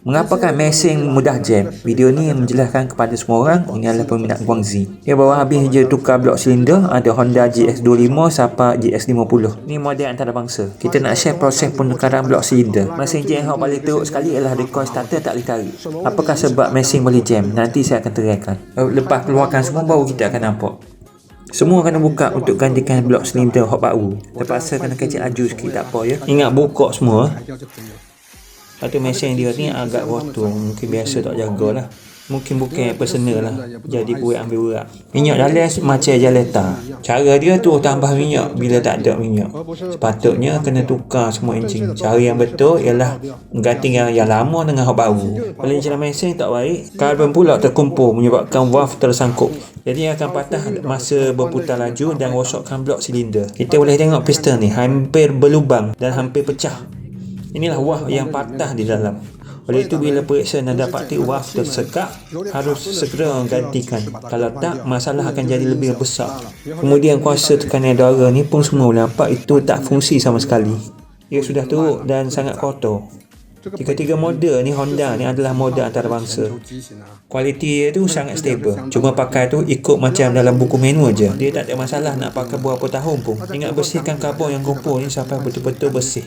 Mengapakah mesin mudah jam? Video ni menjelaskan kepada semua orang ini adalah peminat Guangzi. Dia baru habis je tukar blok silinder ada Honda GX25 sampai GX50. Ni model antarabangsa. Kita nak share proses penukaran blok silinder. Mesin jam yang paling teruk sekali ialah recoil starter tak boleh tarik. Apakah sebab mesin boleh jam? Nanti saya akan terangkan. Lepas keluarkan semua baru kita akan nampak. Semua kena buka untuk gantikan blok silinder hot baru. Terpaksa kena kecil laju sikit tak apa ya. Ingat buka semua. Lepas tu mesin dia ni agak kotor Mungkin biasa tak jaga lah Mungkin bukan personal lah Jadi buat ambil urat. Minyak dalam macam jaleta Cara dia tu tambah minyak Bila tak ada minyak. Sepatutnya kena tukar semua enjin Cara yang betul ialah Ganti yang, yang lama dengan yang baru. Kalau jalan mesin tak baik Karbon pula terkumpul Menyebabkan valve tersangkut. Jadi akan patah masa berputar laju dan rosokkan blok silinder. Kita boleh tengok piston ni hampir berlubang dan hampir pecah. Inilah wah yang patah di dalam. Oleh itu bila periksa dan dapati wah tersekat, harus segera gantikan. Kalau tak, masalah akan jadi lebih besar. Kemudian kuasa tekanan udara ni pun semua boleh nampak itu tak fungsi sama sekali. Ia sudah teruk dan sangat kotor. Tiga-tiga model ni Honda ni adalah model antarabangsa. Kualiti dia tu sangat stable. Cuma pakai tu ikut macam dalam buku menu aja. Dia tak ada masalah nak pakai berapa tahun pun. Ingat bersihkan karbon yang kumpul ni sampai betul-betul bersih.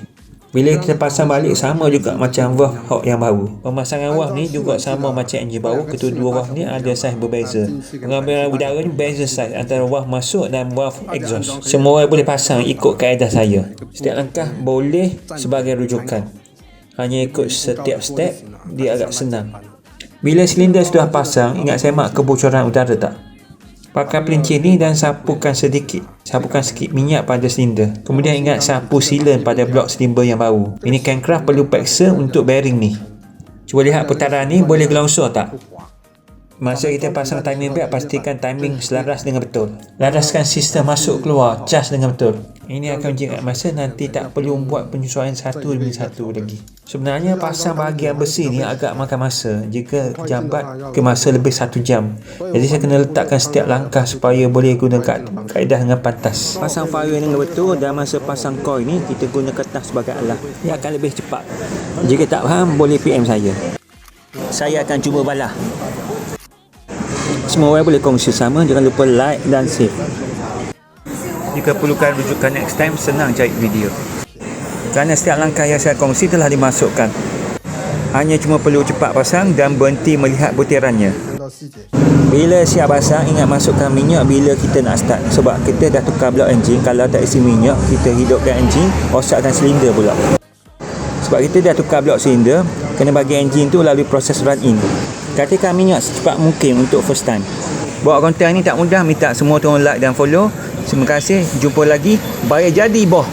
Bila kita pasang balik sama juga macam valve hot yang baru. Pemasangan valve ni juga sama macam enjin baru. Kedua-dua valve ni ada saiz berbeza. Pengambilan udara ni beza saiz antara valve masuk dan valve exhaust. Semua orang boleh pasang ikut kaedah saya. Setiap langkah boleh sebagai rujukan. Hanya ikut setiap step dia agak senang. Bila silinder sudah pasang, ingat semak kebocoran udara tak? Pakai pelincir ni dan sapukan sedikit. Sapukan sikit minyak pada silinder. Kemudian ingat sapu silen pada blok silinder yang baru. Ini crank perlu paksa untuk bearing ni. Cuba lihat putaran ni boleh gelongsor tak? Masa kita pasang timing belt, pastikan timing selaras dengan betul. Laraskan sistem masuk keluar, cas dengan betul. Ini akan menjirat masa nanti tak perlu buat penyesuaian satu demi satu lagi. Sebenarnya pasang bahagian besi ni agak makan masa jika jambat ke masa lebih satu jam. Jadi saya kena letakkan setiap langkah supaya boleh guna kaedah dengan pantas. Pasang fire dengan betul dan masa pasang coil ni kita guna kertas sebagai alat. Ia akan lebih cepat. Jika tak faham boleh PM saya. Saya akan cuba balah. Semua orang boleh kongsi sama Jangan lupa like dan save Jika perlukan rujukan next time Senang cari video. Kerana setiap langkah yang saya kongsi telah dimasukkan. Hanya cuma perlu cepat pasang Dan berhenti melihat butirannya. Bila siap pasang Ingat masukkan minyak bila kita nak start. Sebab kita dah tukar blok enjin Kalau tak isi minyak Kita hidupkan enjin Rosakkan silinder pula. Sebab kita dah tukar blok silinder Kena bagi enjin tu lalui proses run in Katakan minyak secepat mungkin untuk first time. Buat konten ni tak mudah, minta semua tolong like dan follow. Terima kasih, jumpa lagi. Bayar jadi boh.